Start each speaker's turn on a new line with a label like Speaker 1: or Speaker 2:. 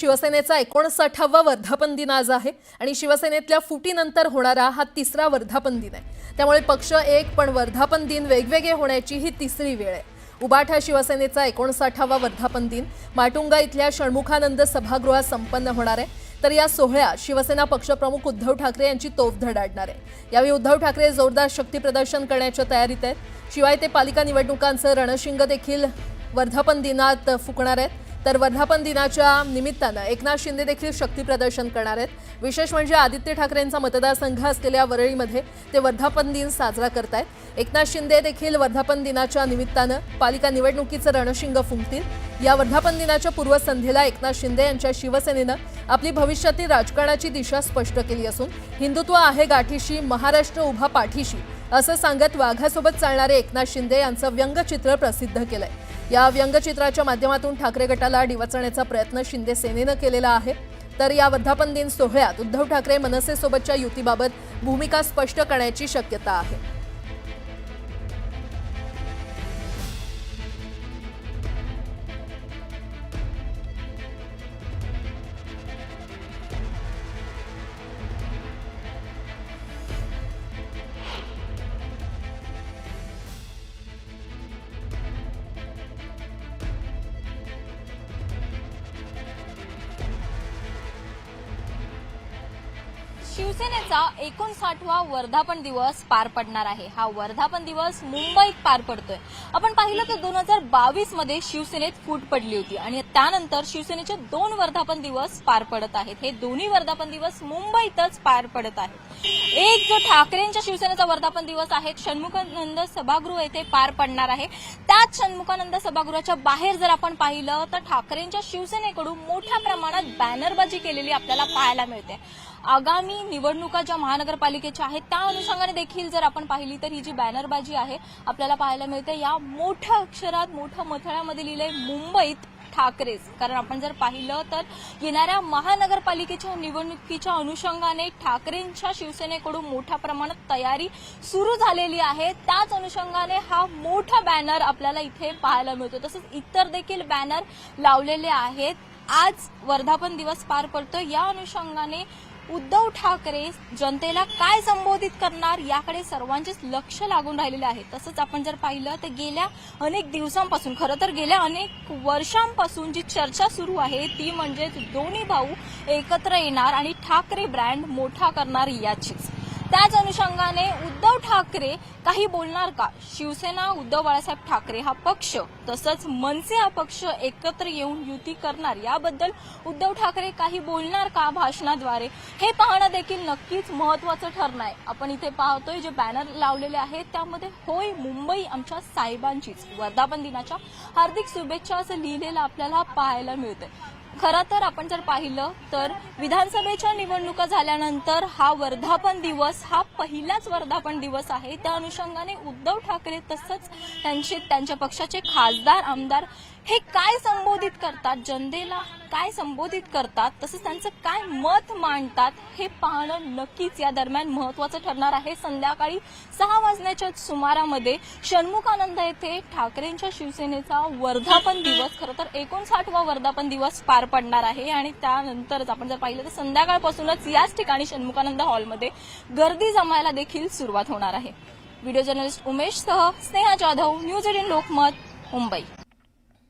Speaker 1: शिवसेनेचा एकोणसाठावा वर्धापन दिन आज आहे आणि शिवसेनेतल्या फुटीनंतर होणारा हा तिसरा वर्धापन दिन आहे. त्यामुळे पक्ष एक पण वर्धापन दिन वेगवेगळे होण्याची ही तिसरी वेळ आहे. उबाठा शिवसेनेचा एकोणसाठावा वर्धापन दिन माटुंगा इथल्या षण्मुखानंद सभागृहात संपन्न होणार आहे. तर या सोहळ्यात शिवसेना पक्षप्रमुख उद्धव ठाकरे यांची तोफ धडाडणार आहे. यावेळी उद्धव ठाकरे जोरदार शक्ती प्रदर्शन करण्याच्या तयारीत आहेत. शिवाय ते पालिका निवडणुकांचं रणशिंग देखील वर्धापन दिनात फुकणार आहेत. तर वर्धापन दिनाच्या निमित्तानं एकनाथ शिंदे देखील शक्ती प्रदर्शन करणार आहेत. विशेष म्हणजे आदित्य ठाकरेंचा मतदारसंघ असलेल्या वरळीमध्ये ते वर्धापन दिन साजरा करतायत. एकनाथ शिंदे देखील वर्धापन दिनाच्या निमित्तानं पालिका निवडणुकीचं रणशिंग फुंकतील. या वर्धापन दिनाच्या पूर्वसंध्येला एकनाथ शिंदे यांच्या शिवसेनेनं आपली भविष्यातील राजकारणाची दिशा स्पष्ट केली असून हिंदुत्व आहे गाठीशी महाराष्ट्र उभा पाठीशी असं सांगत वाघासोबत चालणारे एकनाथ शिंदे यांचं व्यंगचित्र प्रसिद्ध केलंय. या व्यंगचित्राच्या माध्यमातून ठाकरे गटाला डिवचण्याचा प्रयत्न शिंदे सेनेनं केलेला आहे. तर या वर्धापन दिन सोहळ्यात उद्धव ठाकरे मनसेसोबतच्या युतीबाबत भूमिका स्पष्ट करण्याची शक्यता आहे.
Speaker 2: शिवसेनेचा एकोणसाठवा वर्धापन दिवस पार पडणार आहे. हा वर्धापन दिवस मुंबईत पार पडतोय. आपण पाहिलं तर दोन हजार बावीसमध्ये शिवसेनेत फूट पडली होती आणि त्यानंतर शिवसेनेचे दोन वर्धापन दिवस पार पडत आहेत. हे दोन्ही वर्धापन दिवस मुंबईतच पार पडत आहेत. एक जो ठाकरेंच्या शिवसेनेचा वर्धापन दिवस आहे षण्मुखानंद सभागृह येथे पार पडणार आहे. त्याच षण्मुखानंद सभागृहाच्या बाहेर जर आपण पाहिलं तर ठाकरेंच्या शिवसेनेकडून मोठ्या प्रमाणात बॅनरबाजी केलेली आपल्याला पाहायला मिळते. आगामी निवडणुका ज्या महानगरपालिकेच्या आहेत त्या अनुषंगाने देखील जर आपण पाहिली तर ही जी बॅनरबाजी आहे आपल्याला पाहायला मिळते या मोठ्या अक्षरात मोठ्या मथळ्यामध्ये लिहिलंय मुंबईत ठाकरेच. कारण आपण जर पाहिलं तर येणाऱ्या महानगरपालिकेच्या निवडणुकीच्या अनुषंगाने ठाकरेंच्या शिवसेनेकडून मोठ्या प्रमाणात तयारी सुरू झालेली आहे. त्याच अनुषंगाने हा मोठा बॅनर आपल्याला इथे पाहायला मिळतो. तसंच इतर देखील बॅनर लावलेले आहेत. आज वर्धापन दिवस पार पडतो या अनुषंगाने उद्धव ठाकरे जनतेला काय संबोधित करणार याकडे सर्वांचेच लक्ष लागून राहिलेले आहे. तसंच आपण जर पाहिलं तर गेल्या अनेक दिवसांपासून खरं तर गेल्या अनेक वर्षांपासून जी चर्चा सुरू आहे ती म्हणजे दोन्ही भाऊ एकत्र येणार आणि ठाकरे ब्रँड मोठा करणार याचीच. त्याच अनुषंगाने ठाकरे काही बोलणार का? शिवसेना उद्धव बाळासाहेब ठाकरे हा पक्ष तसंच मनसे हा पक्ष एकत्र येऊन युती करणार याबद्दल उद्धव ठाकरे काही बोलणार का भाषणाद्वारे? हे पाहणं देखील नक्कीच महत्वाचं ठरणार आहे. आपण इथे पाहतोय जे बॅनर लावलेले आहेत त्यामध्ये होय मुंबई आमच्या साहेबांचीच वर्धापन दिनाच्या हार्दिक शुभेच्छा असं लिहिलेलं आपल्याला पाहायला मिळतंय. खरं तर आपण जर पाहिलं तर विधानसभेच्या निवडणुका झाल्यानंतर हा वर्धापन दिवस हा पहिलाच वर्धापन दिवस आहे. त्या अनुषंगाने उद्धव ठाकरे तसंच त्यांचे त्यांच्या पक्षाचे खासदार आमदार हे काय संबोधित करतात? जनतेला काय संबोधित करतात? तसंच त्यांचं काय मत मांडतात? हे पाहणं नक्कीच या दरम्यान महत्वाचं ठरणार आहे. संध्याकाळी सहा वाजण्याच्या सुमारामध्ये षण्मुखानंद येथे ठाकरेंच्या शिवसेनेचा वर्धापन दिवस खरं तर एकोणसाठवा वर्धापन दिवस पार पडणार आहे. आणि त्यानंतरच आपण जर पाहिलं तर संध्याकाळपासूनच याच ठिकाणी षण्मुखानंद हॉलमध्ये गर्दी जमायला देखील सुरुवात होणार आहे. व्हिडिओ जर्नलिस्ट उमेश सह स्नेहा जाधव न्यूज एटीन लोकमत मुंबई.